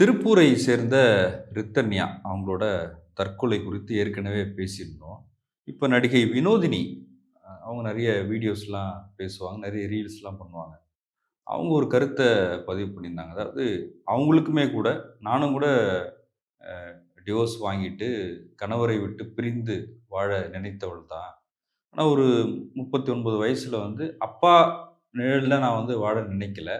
திருப்பூரை சேர்ந்த ரித்தன்யா அவங்களோட தற்கொலை குறித்து ஏற்கனவே பேசியிருந்தோம். இப்போ நடிகை வினோதினி அவங்க நிறைய வீடியோஸ்லாம் பேசுவாங்க நிறைய ரீல்ஸ்லாம் பண்ணுவாங்க. அவங்க ஒரு கருத்தை பதிவு பண்ணியிருந்தாங்க. அதாவது அவங்களுக்குமே கூட நானும் கூட டிவோர்ஸ் வாங்கிட்டு கணவரை விட்டு பிரிந்து வாழ நினைத்தவள் தான். ஆனால் ஒரு முப்பத்தி ஒன்பது வயசில் வந்து அப்பா நிழலில் நான் வந்து வாழ நினைக்கல.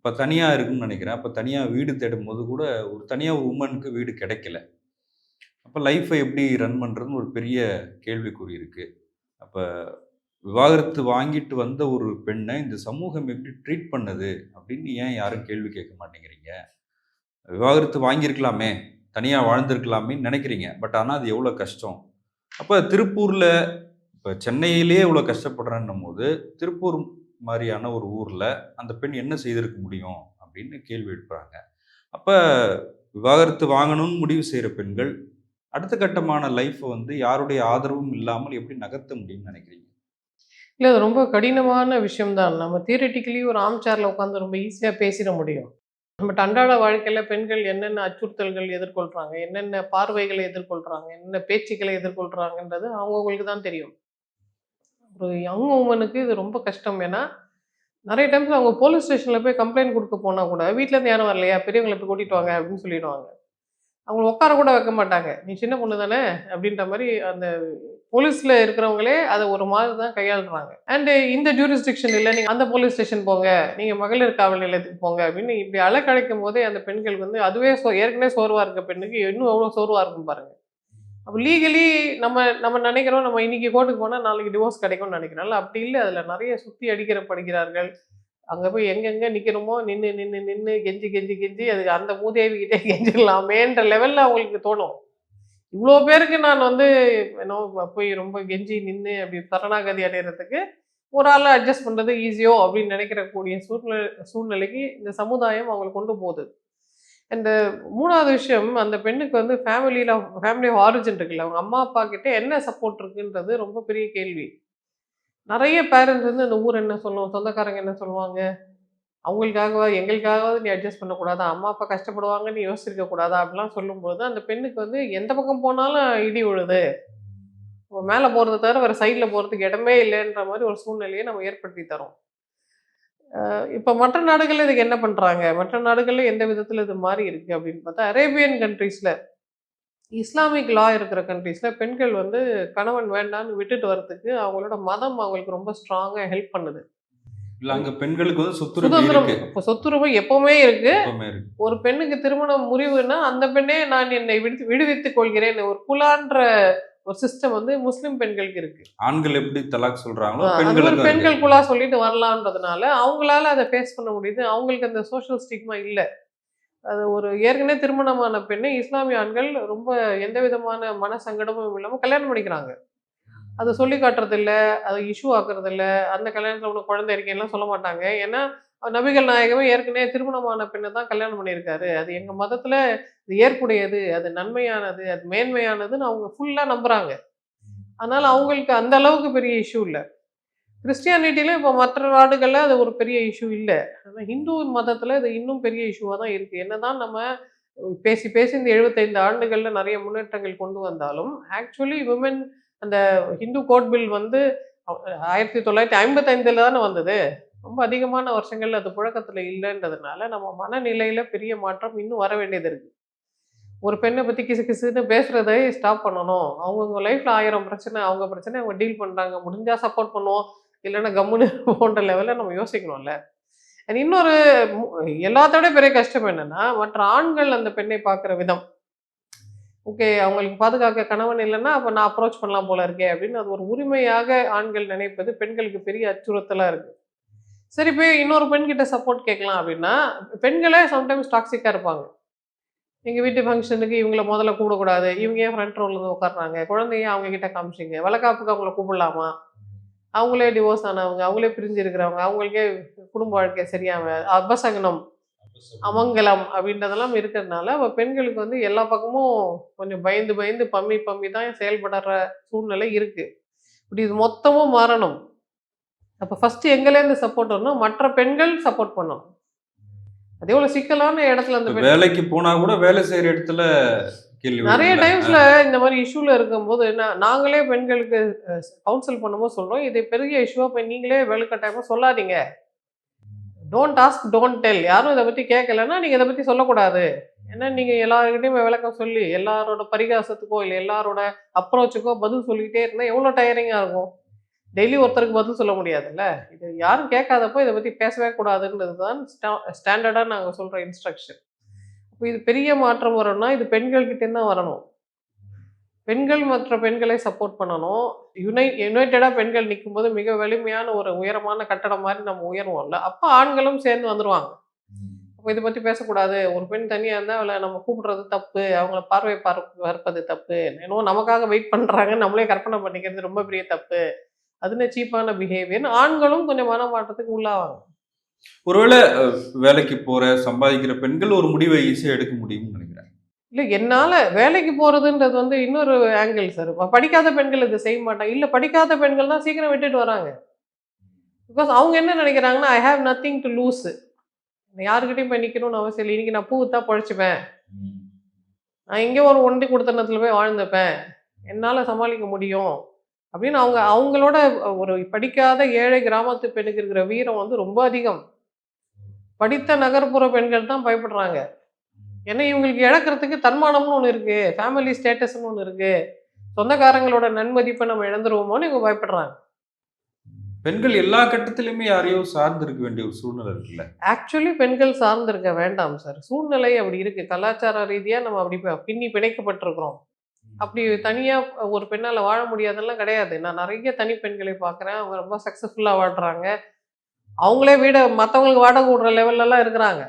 இப்போ தனியாக இருக்குன்னு நினைக்கிறேன். அப்போ தனியாக வீடு தேடும் போது கூட ஒரு தனியாக ஒரு உமனுக்கு வீடு கிடைக்கல. அப்போ லைஃப்பை எப்படி ரன் பண்ணுறதுன்னு ஒரு பெரிய கேள்விக்குறி இருக்குது அப்போ விவாகரத்து வாங்கிட்டு வந்த ஒரு பெண்ணை இந்த சமூகம் எப்படி ட்ரீட் பண்ணுது அப்படின்னு ஏன் யாரும் கேள்வி கேட்க மாட்டேங்கிறீங்க? விவாகரத்து வாங்கியிருக்கலாமே தனியாக வாழ்ந்திருக்கலாமேன்னு நினைக்கிறீங்க. பட் ஆனால் அது எவ்வளோ கஷ்டம்? அப்போ திருப்பூரில் இப்போ சென்னையிலேயே இவ்வளோ கஷ்டப்படுறேன்னும் போது திருப்பூர் மாதிரியான ஒரு ஊரில் அந்த பெண் என்ன செய்திருக்க முடியும் அப்படின்னு கேள்வி எழுப்புறாங்க. அப்போ விவாகரத்து வாங்கணும்னு முடிவு செய்கிற பெண்கள் அடுத்த கட்டமான லைஃப்பை வந்து யாருடைய ஆதரவும் இல்லாமல் எப்படி நகர்த்த முடியும்னு நினைக்கிறீங்க? இல்லை அது ரொம்ப கடினமான விஷயம்தான். நம்ம தியரட்டிக்கலி ஒரு ஆம்சாரில் உட்காந்து ரொம்ப ஈஸியாக பேசிட முடியும். பட் அன்றாட வாழ்க்கையில் பெண்கள் என்னென்ன அச்சுறுத்தல்கள் எதிர்கொள்கிறாங்க என்னென்ன பார்வைகளை எதிர்கொள்கிறாங்க என்னென்ன பேச்சுக்களை எதிர்கொள்கிறாங்கன்றது அவங்கவுங்களுக்கு தான் தெரியும். ஒரு யங் உமனுக்கு இது ரொம்ப கஷ்டம். ஏன்னா நிறைய டைம்ஸ் அவங்க போலீஸ் ஸ்டேஷனில் போய் கம்ப்ளைண்ட் கொடுக்க போனால் கூட வீட்டிலேருந்து யாரும் வரலையா? பெரியவங்களை போய் கூட்டிட்டு வாங்க அப்படின்னு சொல்லிடுவாங்க. அவங்கள உட்கார கூட வைக்க மாட்டாங்க. நீ சின்ன பொண்ணு தானே? அப்படின்ற மாதிரி அந்த போலீஸில் இருக்கிறவங்களே அதை ஒரு மாதிரி தான் கையாளுறாங்க. அண்டு இந்த ஜூரிஸ்டிக்ஷன் இல்லை நீங்கள் அந்த போலீஸ் ஸ்டேஷன் போங்க நீங்கள் மகளிர் காவல் நிலையத்துக்கு போங்க அப்படின்னு இப்படி அலக்கழைக்கும் போதே அந்த பெண்கள் வந்து அதுவே சோ ஏற்கனவே சோர்வாக இருக்க பெண்ணுக்கு இன்னும் எவ்வளோ சோர்வாக இருக்கும் பாருங்கள் அப்போ லீகலி நம்ம நம்ம நினைக்கிறோம் நம்ம இன்னைக்கு கோர்ட்டுக்கு போனால் நாளைக்கு டிவோர்ஸ் கிடைக்கும்னு நினைக்கிறோம்ல அப்படி இல்லை. அதில் நிறைய சுற்றி அடிக்கிற படிக்கிறார்கள் அங்கே போய் எங்கெங்கே நிற்கிறோமோ நின்று நின்று நின்று கெஞ்சி கெஞ்சி கெஞ்சி அது அந்த மூதேவிக்கிட்டே கெஞ்சிடலாமேன்ற லெவலில் அவங்களுக்கு தோணும். இவ்வளோ பேருக்கு நான் வந்து என்ன போய் ரொம்ப கெஞ்சி நின்று அப்படி சரணாகதி அடைகிறதுக்கு ஒரு ஆள் அட்ஜஸ்ட் பண்ணுறது ஈஸியோ அப்படின்னு நினைக்கிற கூடிய சூழ்நிலை சூழ்நிலைக்கு இந்த சமுதாயம் அவங்களை கொண்டு போகுது. இந்த மூணாவது விஷயம் அந்த பெண்ணுக்கு வந்து ஃபேமிலியில் ஃபேமிலி ஆஃப் ஆரிஜின் இருக்குல்ல அவங்க அம்மா அப்பா கிட்டே என்ன சப்போர்ட் இருக்குன்றது ரொம்ப பெரிய கேள்வி. நிறைய பேரண்ட்ஸ் வந்து இந்த ஊர் என்ன சொல்லுவோம் சொந்தக்காரங்க என்ன சொல்லுவாங்க? அவங்களுக்காகவா எங்களுக்காகவாவது நீ அட்ஜஸ்ட் பண்ணக்கூடாதா? அம்மா அப்பா கஷ்டப்படுவாங்க நீ யோசிச்சிருக்க கூடாதா? அப்படிலாம் சொல்லும்போது அந்த பெண்ணுக்கு வந்து எந்த பக்கம் போனாலும் இடி விழுது. மேலே போகிறத தவிர வேறு சைடில் போகிறதுக்கு இடமே இல்லைன்ற மாதிரி ஒரு சூழ்நிலையை நம்ம ஏற்படுத்தி தரோம். இப்போ மற்ற நாடுகளில் இதுக்கு என்ன பண்ணுறாங்க மற்ற நாடுகளில் எந்த விதத்தில் இது மாறி இருக்குது அப்படின்னு பார்த்தா அரேபியன் கண்ட்ரீஸில் இஸ்லாமிக் லா இருக்கிற கண்ட்ரீஸில் பெண்கள் வந்து கணவன் வேண்டான்னு விட்டுட்டு வர்றதுக்கு அவங்களோட மதம் அவங்களுக்கு ரொம்ப ஸ்ட்ராங்காக ஹெல்ப் பண்ணுது. இல்லை அங்கே பெண்களுக்கு வந்து சொத்துரிமை இப்போ சொத்துரிமை எப்பவுமே இருக்கு. எப்பவுமே இருக்கு. ஒரு பெண்ணுக்கு திருமணம் முறிவுன்னா அந்த பெண்ணே நான் என்னை விடுத்து விடுவித்துக் கொள்கிறேன். ஒரு குலான்ற ஒரு சிஸ்டம் வந்து முஸ்லிம் பெண்களுக்கு இருக்கு. ஆண்கள் எப்படி தலாக் சொல்றாங்களோ பெண்கள் குலா சொல்லிட்டு வரலான்றதுனால அவங்களால அதை ஃபேஸ் பண்ண முடியுது. அவங்களுக்கு அந்த சோஷியல் ஸ்டிக்மா இல்லை. அது ஒரு ஏற்கனவே திருமணமான பெண்ணை இஸ்லாமிய ஆண்கள் ரொம்ப எந்த விதமான மன சங்கடமும் இல்லாமல் கல்யாணம் பண்ணிக்கிறாங்க. அது சொல்லி காட்டுறது இல்ல அதை இஷ்யூ ஆக்குறது இல்ல அந்த கல்யாணத்தில் உனக்கு குழந்தை இருக்கேன்லாம் சொல்ல மாட்டாங்க. ஏன்னா நபிகள் நாயகமே ஏற்கனவே திருமணமான பெண்ணை தான் கல்யாணம் பண்ணியிருக்காரு. அது எங்கள் மதத்தில் இது ஏற்புடையது அது நன்மையானது அது மேன்மையானதுன்னு அவங்க ஃபுல்லாக நம்புகிறாங்க அதனால் அவங்களுக்கு அந்த அளவுக்கு பெரிய இஷ்யூ இல்லை. கிறிஸ்டியானிட்டியில இப்போ மற்ற நாடுகளில் அது ஒரு பெரிய இஷ்யூ இல்லை. ஆனால் ஹிந்து மதத்தில் இது இன்னும் பெரிய இஷ்யூவாக தான் இருக்குது என்னதான் நம்ம பேசி பேசி இந்த எழுபத்தைந்து ஆண்டுகளில் நிறைய முன்னேற்றங்கள் கொண்டு வந்தாலும் ஆக்சுவலி விமன் அந்த ஹிந்து கோட் பில் வந்து ஆயிரத்தி தொள்ளாயிரத்தி ஐம்பத்தைந்தில் தானே வந்தது? ரொம்ப அதிகமான வருஷங்கள் அது புழக்கத்தில் இல்லைன்றதுனால நம்ம மனநிலையில் பெரிய மாற்றம் இன்னும் வர வேண்டியது இருக்குது ஒரு பெண்ணை பற்றி கிசு கிசுன்னு பேசுகிறதே ஸ்டாப் பண்ணணும். அவங்கவுங்க லைஃப்பில் ஆயிரம் பிரச்சனை அவங்க பிரச்சனை அவங்க டீல் பண்ணுறாங்க முடிஞ்சால் சப்போர்ட் பண்ணுவோம். இல்லைன்னா கம்முன்னு போன்ற லெவலில் நம்ம யோசிக்கணும்ல. அண்ட் இன்னொரு எல்லாத்தோட பெரிய கஷ்டம் என்னன்னா மற்ற ஆண்கள் அந்த பெண்ணை பார்க்குற விதம். ஓகே அவங்களுக்கு பாதுகாக்க கணவன் இல்லைன்னா அப்போ நான் அப்ரோச் பண்ணலாம் போல இருக்கே அப்படின்னு அது ஒரு உரிமையாக ஆண்கள் நினைப்பது பெண்களுக்கு பெரிய அச்சுறுத்தலாக இருக்குது சரி போய் இன்னொரு பெண்கிட்ட சப்போர்ட் கேட்கலாம் அப்படின்னா பெண்களே சம்டைம்ஸ் டாக்ஸிக்காக இருப்பாங்க. எங்கள் வீட்டு ஃபங்க்ஷனுக்கு இவங்கள முதல்ல கூடக்கூடாது. இவங்க ஏன் ஃப்ரண்ட் ரோல் வந்து உட்காடுறாங்க குழந்தைய அவங்க கிட்ட காமிச்சிங்க. வளக்காப்புக்கு அவங்கள கூப்பிடலாமா? அவங்களே டிவோர்ஸ் ஆனவங்க அவங்களே பிரிஞ்சு இருக்கிறவங்க அவங்களுக்கே குடும்ப வாழ்க்கை சரியாம அபசகனம் அமங்கலம் அப்படின்றதெல்லாம் இருக்கிறதுனால பெண்களுக்கு வந்து எல்லா பக்கமும் கொஞ்சம் பயந்து பயந்து பம்மி பம்மி தான் செயல்படுற சூழ்நிலை இருக்கு. இப்படி இது மொத்தமும் மாறணும். அப்போ ஃபர்ஸ்ட் எங்கேருந்து சப்போர்ட் வரணும் மற்ற பெண்கள் சப்போர்ட் பண்ணணும். அது எவ்வளவு சிக்கலான இடத்துல அந்த வேலைக்கு போனா கூட வேலை செய்யற இடத்துல கேள்வி நிறைய. டைம்ஸ்ல இந்த மாதிரி இஷ்யூல இருக்கும்போது நா- நாங்களே பெண்களுக்கு கவுன்சில் பண்ணும்போது சொல்றோம். இது பெரிய இஷ்யூவா போய் நீங்களே வெளுக்கட்டாயமா சொல்லாதீங்க. டோன்ட் ஆஸ்க் டோன்ட் டெல் யாரும் இதை பத்தி கேட்கலன்னா நீங்க இதை பத்தி சொல்லக்கூடாது. ஏன்னா நீங்க எல்லாருக்கிட்டையும் விளக்கம் சொல்லி எல்லாரோட பரிகாசத்துக்கோ இல்லை எல்லாரோட அப்ரோச்சுக்கோ பதில் சொல்லிக்கிட்டே இருந்தா எவ்வளோ டயரிங்கா இருக்கும். டெய்லி ஒருத்தருக்கு பதில் சொல்ல முடியாதுல்ல? இது யாரும் கேட்காதப்போ இதை பற்றி பேசவே கூடாதுன்றது தான் ஸ்டாண்டர்டாக நாங்கள் சொல்கிற இன்ஸ்ட்ரக்ஷன் இப்போ இது பெரிய மாற்றம் வரணும்னா இது பெண்கள்கிட்ட தான் வரணும். பெண்கள் மற்ற பெண்களை சப்போர்ட் பண்ணணும். யுனை யுனைட்டடாக பெண்கள் நிக்கும்போது மிக வலிமையான ஒரு உயரமான கட்டடம் மாதிரி நம்ம உயருவோம்ல. அப்போ ஆண்களும் சேர்ந்து வந்துடுவாங்க அப்போ இதை பற்றி பேசக்கூடாது. ஒரு பெண் தனியாக இருந்தால் அவளை நம்ம கூப்பிடுறது தப்பு அவங்கள பார்வை பார் பார்ப்பது தப்பு. என்னவோ நமக்காக வெயிட் பண்ணுறாங்க நம்மளே கற்பனை பண்ணிக்கிறது ரொம்ப பெரிய தப்பு. அதுன்னு சீப்பான பிஹேவியர் ஆண்களும் கொஞ்சம் மனமாற்றத்துக்கு உள்ளாவாங்க. ஒருவேளை வேலைக்கு போற சம்பாதிக்கிற பெண்கள் ஒரு முடிவை ஈஸியா எடுக்க முடியும்னு நினைக்கிறேன் இல்லை என்னால் வேலைக்கு போகிறதுன்றது வந்து இன்னொரு ஆங்கிள் சார் படிக்காத பெண்கள் இது செய்ய மாட்டாங்க. இல்லை படிக்காத பெண்கள் தான் சீக்கிரம் விட்டுட்டு வராங்க. பிகாஸ் அவங்க என்ன நினைக்கிறாங்கன்னா I have nothing to lose யாருக்கிட்டையும் போய் நிற்கணும்னு அவசியம் இல்லை. இன்னைக்கு நான் பூ வித்தா பொழைச்சிப்பேன். நான் இங்கே ஒரு ஒண்டி கொடுத்தனத்தில் போய் வாழ்ந்துப்பேன். என்னால் சமாளிக்க முடியும். அப்படின்னு அவங்க அவங்களோட ஒரு படிக்காத ஏழை கிராமத்து பெண்ணுக்கு இருக்கிற வீரம் வந்து ரொம்ப அதிகம். படித்த நகர்ப்புற பெண்கள் தான் பயப்படுறாங்க. ஏன்னா இவங்களுக்கு இழக்கிறதுக்கு தன்மானம்னு ஒன்று இருக்கு ஃபேமிலி ஸ்டேட்டஸ்னு ஒன்று இருக்கு. சொந்தக்காரங்களோட நன்மதிப்பை நம்ம இழந்துருவோமோன்னு இவங்க பயப்படுறாங்க. பெண்கள் எல்லா கட்டத்திலுமே யாரையோ சார்ந்து இருக்க வேண்டிய ஒரு சூழ்நிலை இருக்குல்ல? ஆக்சுவலி பெண்கள் சார்ந்திருக்க வேண்டாம் சார். சூழ்நிலை அப்படி இருக்கு. கலாச்சார ரீதியாக நம்ம அப்படி பின்னி பிணைக்கப்பட்டிருக்கிறோம். அப்படி தனியாக ஒரு பெண்ணால் வாழ முடியாதெல்லாம் கிடையாது. நான் நிறைய தனி பெண்களை பார்க்குறேன். அவங்க ரொம்ப சக்ஸஸ்ஃபுல்லாக வாழ்கிறாங்க அவங்களே வீட மற்றவங்களுக்கு வாடகை விடுற லெவல்லலாம் இருக்கிறாங்க.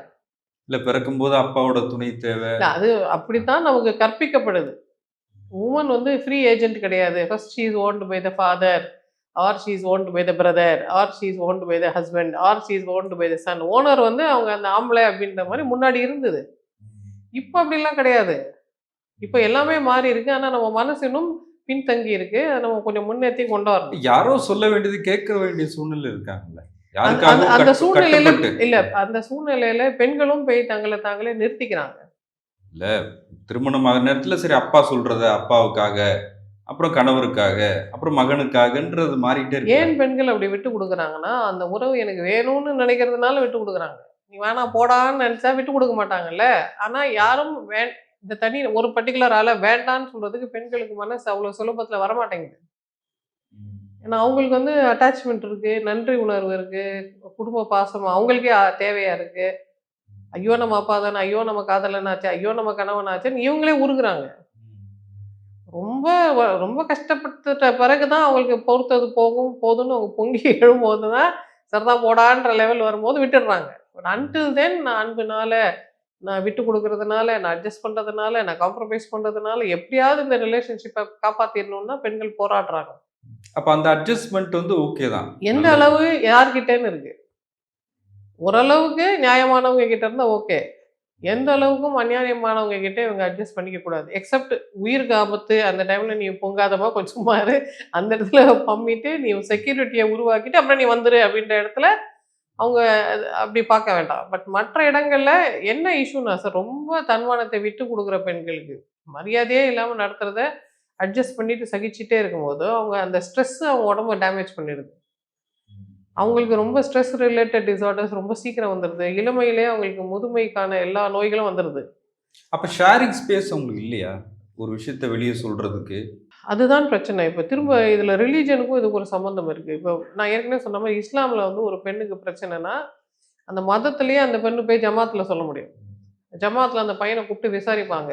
இல்ல பிறக்கும் போது அப்பாவோட துணை தேவை. அது அப்படித்தான் நமக்கு கற்பிக்கப்படுது. உமன் வந்து ஃப்ரீ ஏஜென்ட் கிடையாது. First she is owned by the father or she is owned by the brother or she is owned by the husband or she is owned by the son owner வந்து அவங்க அந்த ஆம்பளை அப்படின்ற மாதிரி முன்னாடி இருந்தது. இப்போ அப்படிலாம் கிடையாது. இப்போ எல்லாமே மாறி இருக்கு. ஆனால் நம்ம மனசு இன்னும் பின்தங்கி இருக்கு. அதை நம்ம கொஞ்சம் முன்னேற்றி கொண்டு வரணும். யாரோ சொல்ல வேண்டியது கேட்க வேண்டிய சூழ்நிலை இருக்காங்கல்ல. அந்த- சூழ்நிலையில. இல்ல அந்த சூழ்நிலையில பெண்களும் போய் தங்களை தாங்களே நிறுத்திக்கிறாங்க. இல்ல திருமணம் ஆகிற நேரத்துல சரி அப்பா சொல்றத அப்பாவுக்காக அப்புறம் கணவருக்காக அப்புறம் மகனுக்காகன்றது மாறிட்டே இருக்கு. ஏன் பெண்கள் அப்படி விட்டு கொடுக்குறாங்கன்னா அந்த உறவு எனக்கு வேணும்னு நினைக்கிறதுனால விட்டு கொடுக்குறாங்க. நீ வேணா போடான்னு நினைச்சா விட்டு கொடுக்க மாட்டாங்கல்ல. ஆனா யாரும் வே இந்த தனி ஒரு பர்டிகுலர் ஆளை வேண்டான்னு சொல்றதுக்கு பெண்களுக்கு மனசு அவ்வளவு சுலபத்துல வரமாட்டேங்குது. ஏன்னா அவங்களுக்கு வந்து அட்டாச்மெண்ட் இருக்கு நன்றி உணர்வு இருக்கு குடும்ப பாசம் அவங்களுக்கே தேவையா இருக்கு. ஐயோ நம்ம அப்பா தானே ஐயோ நம்ம காதலனாச்சு ஐயோ நம்ம கணவனாச்சுன்னு இவங்களே உருகுறாங்க. ரொம்ப ரொம்ப கஷ்டப்பட்டுட்ட பிறகுதான் அவங்களுக்கு பொறுத்தது போகும் போதும்னு அவங்க பொங்கி எழும்போது தான் சரிதா போடான்ற லெவல் வரும்போது விட்டுடுறாங்க. பட் அன்டில் தென் நான் அன்புனால நான் விட்டு கொடுக்கறதுனால நான் அட்ஜஸ்ட் பண்றதுனால நான் காம்ப்ரமைஸ் பண்றதுனால எப்படியாவது இந்த ரிலேஷன்ஷிப்பை காப்பாத்திடணும்னா பெண்கள் போராடுறாங்க. அப்ப அந்த அட்ஜஸ்ட்மெண்ட் வந்து ஓகே தான். எந்த அளவு யார்கிட்டன்னு இருக்கு. ஓரளவுக்கு நியாயமானவங்க கிட்ட இருந்தா ஓகே எந்த அளவுக்கும் அநியாயமானவங்க கிட்ட இவங்க அட்ஜஸ்ட் பண்ணிக்க கூடாது. எக்ஸப்ட் உயிருக்கு ஆபத்து அந்த டைம்ல நீ பொங்காதமா கொஞ்சம் இரு அந்த இடத்துல பம்மிட்டு நீ செக்யூரிட்டியை உருவாக்கிட்டு அப்புறம் நீ வந்துரு அப்படின்ற இடத்துல அவங்க அப்படி பார்க்க வேண்டாம். பட் மற்ற இடங்கள்ல என்ன இஷ்யூனா சார் ரொம்ப தன்மானத்தை விட்டு கொடுக்குற பெண்களுக்கு மரியாதையே இல்லாமல் நடத்துறத அட்ஜஸ்ட் பண்ணிட்டு சகிச்சுட்டே இருக்கும்போது அவங்க அந்த ஸ்ட்ரெஸ் அவங்க உடம்ப டேமேஜ் பண்ணிடுது. அவங்களுக்கு ரொம்ப ஸ்ட்ரெஸ் ரிலேட்டட் டிசார்டர்ஸ் ரொம்ப சீக்கிரம் வந்துடுது. இளமையிலே அவங்களுக்கு முதுமைக்கான எல்லா நோய்களும் வந்துடுது. அப்போ ஷேரிங் ஸ்பேஸ் அவங்களுக்கு இல்லையா? ஒரு விஷயத்த வெளியே சொல்றதுக்கு. அதுதான் பிரச்சனை. இப்போ திரும்ப இதில் ரிலீஜனுக்கும் இதுக்கு ஒரு சம்மந்தம் இருக்குது இப்போ நான் ஏற்கனவே சொன்ன மாதிரி இஸ்லாமில் வந்து ஒரு பெண்ணுக்கு பிரச்சனைனா அந்த மதத்திலேயே அந்த பெண்ணு போய் ஜமாத்தில் சொல்ல முடியும். ஜமாத்தில் அந்த பையனை கூப்பிட்டு விசாரிப்பாங்க.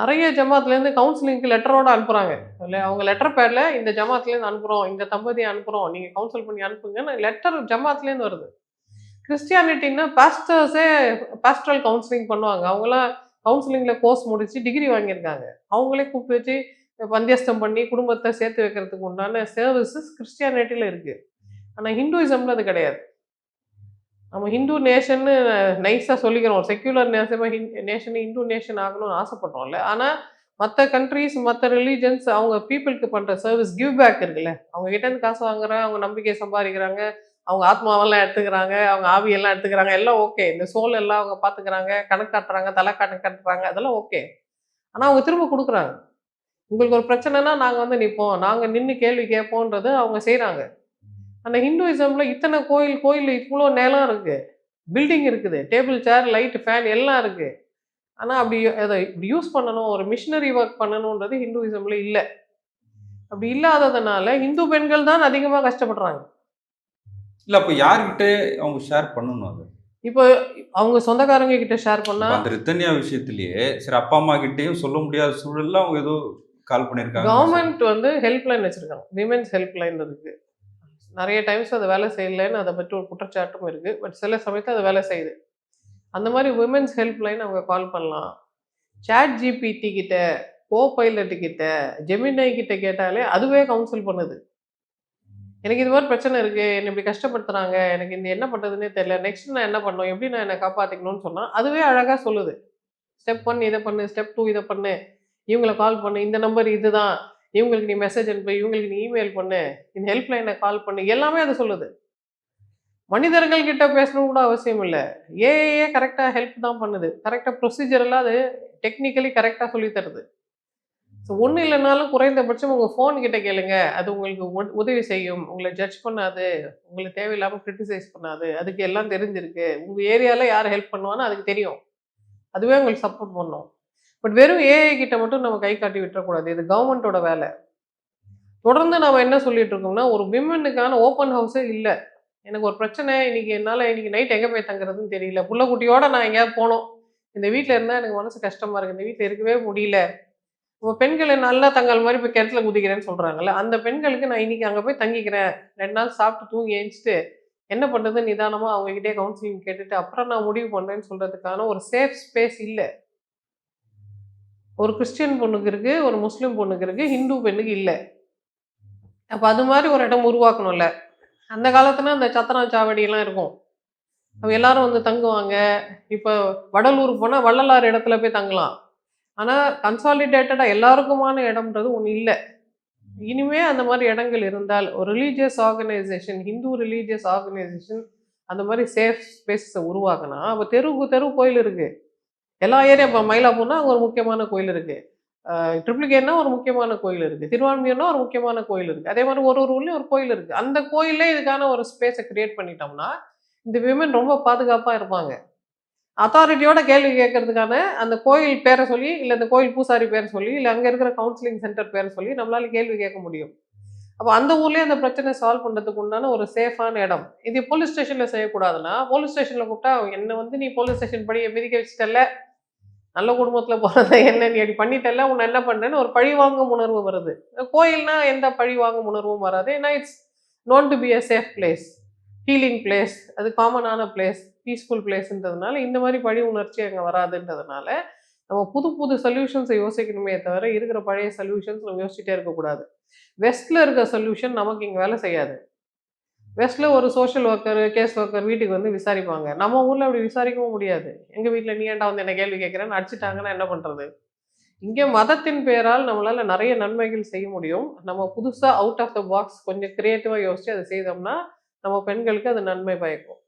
நிறைய ஜமாத்லேருந்து கவுன்சிலிங்க்கு லெட்டரோட அனுப்புகிறாங்க இல்லை அவங்க லெட்டர் பேரில் இந்த ஜமாத்லேருந்து அனுப்புகிறோம் இந்த தம்பதியை அனுப்புகிறோம் நீங்கள் கவுன்சில் பண்ணி அனுப்புங்கன்னு லெட்டர் ஜமாத்லேருந்து வருது. கிறிஸ்டியானிட்டின்னா பாஸ்டர்ஸே பாஸ்டரல் கவுன்சிலிங் பண்ணுவாங்க. அவங்களாம் கவுன்சிலிங்கில் கோர்ஸ் முடிச்சு டிகிரி வாங்கியிருக்காங்க. அவங்களே கூப்பிட்டு வச்சு பந்தியஸ்தம் பண்ணி குடும்பத்தை சேர்த்து வைக்கிறதுக்கு உண்டான சர்வீசஸ் கிறிஸ்டியானிட்டியில் இருக்குது ஆனால் ஹிந்துயிசம்ல அது கிடையாது. நம்ம ஹிந்து நேஷன்னு நைஸாக சொல்லிக்கிறோம். Secular nation nation Hindu nation ஆகணும்னு ஆசைப்படுறோம்ல. ஆனால் மற்ற கண்ட்ரீஸ் மற்ற ரிலீஜன்ஸ் அவங்க பீப்புளுக்கு பண்ணுற சர்வீஸ் கிவ் பேக் இருக்குல்ல. அவங்க கிட்டேருந்து காசு வாங்குறாங்க அவங்க நம்பிக்கை சம்பாதிக்கிறாங்க அவங்க ஆத்மாவெல்லாம் எடுத்துக்கிறாங்க அவங்க ஆவியெல்லாம் எடுத்துக்கிறாங்க எல்லாம் ஓகே இந்த சோல் எல்லாம் அவங்க பார்த்துக்கிறாங்க கணக்கு காட்டுறாங்க தலை கணக்கு காட்டுறாங்க அதெல்லாம் ஓகே ஆனால் அவங்க திரும்ப கொடுக்குறாங்க. உங்களுக்கு ஒரு பிரச்சனைனா நாங்கள் வந்து நிற்போம் நாங்கள் நின்று கேள்வி கேட்போன்றது அவங்க செய்கிறாங்க அந்த ஹிந்துயிசமில் இத்தனை கோயில் கோயில் இவ்வளோ நிலம் இருக்குது பில்டிங் இருக்குது. டேபிள் சேர் லைட் ஃபேன் எல்லாம் இருக்குது ஆனால் அப்படி அதை இப்படி யூஸ் பண்ணணும். ஒரு மிஷினரி ஒர்க் பண்ணணுன்றது ஹிந்துயிசமில் இல்லை. அப்படி இல்லாததுனால இந்து பெண்கள் தான் அதிகமாக கஷ்டப்படுறாங்க. இல்ல அப்ப யார்கிட்ட அவங்க ஷேர் பண்ணணும் அது? இப்போ அவங்க சொந்தக்காரங்க கிட்ட ஷேர் பண்ணா அந்த ரித்தன்யா விஷயத்திலேயே சரி அப்பா அம்மா கிட்டயும் சொல்ல முடியாத சூழல்ல அவங்க ஏதோ கால் பண்ணியிருக்காங்க. கவர்மெண்ட் வந்து ஹெல்ப் லைன் வச்சிருக்காங்க. விமென்ஸ் ஹெல்ப்லைன் இருக்கு. நிறைய டைம்ஸ் அது வேலை செய்யலைன்னு அதை பற்றி ஒரு குற்றச்சாட்டும் இருக்கு. பட் சில சமயத்தில் அது வேலை செய்யுது. அந்த மாதிரி விமென்ஸ் ஹெல்ப்லைன் அவங்க கால் பண்ணலாம். சாட் ஜிபிடி கிட்ட கோ பைலட்டு கிட்ட ஜெமினாய் கிட்ட கேட்டாலே அதுவே கவுன்சில் பண்ணுது. எனக்கு இது மாதிரி பிரச்சனை இருக்குது என்னை இப்படி கஷ்டப்படுத்துகிறாங்க எனக்கு இந்த என்ன பண்ணுறதுன்னே தெரியல. நெக்ஸ்ட் நான் என்ன பண்ணும் எப்படி நான் என்னை காப்பாற்றிக்கணும்னு சொன்னால் அதுவே அழகாக சொல்லுது. ஸ்டெப் ஒன் இதை பண்ணு ஸ்டெப் டூ இதை பண்ணு. இவங்களை கால் பண்ணு இந்த நம்பர் இதுதான். இவங்களுக்கு நீ மெசேஜ் அனுப்பு இவங்களுக்கு நீ இமெயில் பண்ணு. இந்த ஹெல்ப்லைனை கால் பண்ணு. எல்லாமே அது சொல்லுது. மனிதர்கள் கிட்ட பேசணும் கூட அவசியம் இல்லை. ஏஏ கரெக்டாக ஹெல்ப் தான் பண்ணுது. கரெக்டாக ப்ரொசீஜர் எல்லாம் அது டெக்னிக்கலி கரெக்டாக சொல்லி தருது. ஸோ ஒன்றும் இல்லைனாலும் குறைந்தபட்சம் உங்கள் ஃபோன் கிட்ட கேளுங்க. அது உங்களுக்கு உதவி செய்யும். உங்களை ஜட்ஜ் பண்ணாது. உங்களை தேவையில்லாமல் கிரிட்டிசைஸ் பண்ணாது. அதுக்கு எல்லாம் தெரிஞ்சிருக்கு. உங்கள் ஏரியாவில் யார் ஹெல்ப் பண்ணுவான்னு அதுக்கு தெரியும். அதுவே உங்களுக்கு சப்போர்ட் பண்ணும். பட் வெறும் ஏஐ கிட்ட மட்டும் நம்ம கை காட்டி விட்டுறக்கூடாது. இது கவர்மெண்ட்டோட வேலை. தொடர்ந்து நம்ம என்ன சொல்லிட்டு இருக்கோம்னா ஒரு விமனுக்கான ஓப்பன் ஹவுஸே இல்லை. எனக்கு ஒரு பிரச்சனை இன்னைக்கு என்னால் இன்னைக்கு நைட் எங்கே போய் தங்குறதுன்னு தெரியல. புள்ளக்குட்டியோட நான் எங்கேயாவது போனோம். இந்த வீட்டில் இருந்தால் எனக்கு மனசு கஷ்டமா இருக்கு. இந்த வீட்டில் இருக்கவே முடியல. இப்போ பெண்களை நல்லா தங்கள் மாதிரி இப்போ கிணத்துல குதிக்கிறேன்னு சொல்கிறாங்கல்ல அந்த பெண்களுக்கு நான் இன்னைக்கு அங்கே போய் தங்கிக்கிறேன். ரெண்டு நாள் சாப்பிட்டு தூங்கி எழுந்துட்டு என்ன பண்ணுறது நிதானமாக அவங்ககிட்டே கவுன்சிலிங் கேட்டுட்டு அப்புறம் நான் முடிவு பண்ணுறேன்னு சொல்கிறதுக்கான ஒரு சேஃப் ஸ்பேஸ் இல்லை. ஒரு கிறிஸ்டியன் பொண்ணுக்கு இருக்குது ஒரு முஸ்லீம் பொண்ணுக்கு இருக்குது ஹிந்து பெண்ணுக்கு இல்லை. அப்போ அது மாதிரி ஒரு இடம் உருவாக்கணும்ல. அந்த காலத்துல அந்த சத்திரம் சாவடியெல்லாம் இருக்கும். அப்ப எல்லாரும் வந்து தங்குவாங்க. இப்போ வடலூர் போனால் வள்ளலார் இடத்துல போய் தங்கலாம். ஆனால் கன்சாலிடேட்டடாக எல்லாருக்குமான இடம்ன்றது ஒன்று இல்லை. இனிமே அந்த மாதிரி இடங்கள் இருந்தால் ஒரு religious organisation Hindu religious organisation அந்த மாதிரி சேஃப் ஸ்பேஸை உருவாக்கினா அப்போ தெருவுக்கு தெரு கோயில் இருக்குது எல்லா ஏரியா இப்போ மயிலாப்பூர்னா அங்கே ஒரு முக்கியமான கோயில் இருக்குது ட்ரிப்ளிகேட்னா ஒரு முக்கியமான கோயில் இருக்குது திருவான்மியூர்னா ஒரு முக்கியமான கோயில் இருக்குது அதே மாதிரி ஒரு ஒரு ஊர்லேயும் ஒரு கோயில் இருக்குது அந்த கோயிலே இதுக்கான ஒரு ஸ்பேஸை கிரியேட் பண்ணிட்டோம்னா இந்த விமன் ரொம்ப பாதுகாப்பாக இருப்பாங்க. அத்தாரிட்டியோட கேள்வி கேட்கறதுக்கான அந்த கோயில் பேரை சொல்லி இல்லை அந்த கோயில் பூசாரி பேரை சொல்லி இல்லை அங்கே இருக்கிற கவுன்சிலிங் சென்டர் பேரை சொல்லி நம்மளால கேள்வி கேட்க முடியும். அப்போ அந்த ஊர்லேயே அந்த பிரச்சனை சால்வ் பண்ணுறதுக்கு உண்டான ஒரு சேஃபான இடம். இது போலீஸ் ஸ்டேஷனில் செய்யக்கூடாதுன்னா போலீஸ் ஸ்டேஷனில் கூப்பிட்டா என்ன வந்து நீ போலீஸ் ஸ்டேஷன் படியை மிதிக்க வச்சுட்டல நல்ல குடும்பத்தில் பிறந்த என்ன நீ அப்படி பண்ணிட்டல உன்னை என்ன பண்ணேன்னு ஒரு பழி வாங்கும் உணர்வு வருது. கோயில்னா எந்த பழி வாங்கும் உணர்வும் வராது. ஏன்னா it's known to be a safe place healing place அது காமனான பிளேஸ் பீஸ்ஃபுல் பிளேஸ்ன்றதுனால இந்த மாதிரி பழி உணர்ச்சி அங்கே வராதுன்றதுனால நம்ம புது புது சொல்யூஷன்ஸை யோசிக்கணுமே தவிர இருக்கிற பழைய சொல்யூஷன்ஸ் நம்ம யோசிச்சுட்டே இருக்கக்கூடாது. வெஸ்ட்டில் இருக்க சொல்யூஷன் நமக்கு இங்கே வேலை செய்யாது. வெஸ்ட்டில் ஒரு சோஷியல் ஒர்க்கர் கேஸ் ஒர்க்கர் வீட்டுக்கு வந்து விசாரிப்பாங்க. நம்ம ஊரில் அப்படி விசாரிக்கவும் முடியாது. எங்கள் வீட்டில் நீ ஏன்டா வந்து என்ன கேள்வி கேட்குறேன்னு அடிச்சிட்டாங்கன்னா என்ன பண்ணுறது இங்கே மதத்தின் பேரால் நம்மளால் நிறைய நன்மைகள் செய்ய முடியும். நம்ம புதுசாக அவுட் ஆஃப் த பாக்ஸ் கொஞ்சம் க்ரியேட்டிவாக யோசித்து அதை செய்தோம்னா நம்ம பெண்களுக்கு அது நன்மை பயக்கும்.